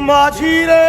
মাঝিরে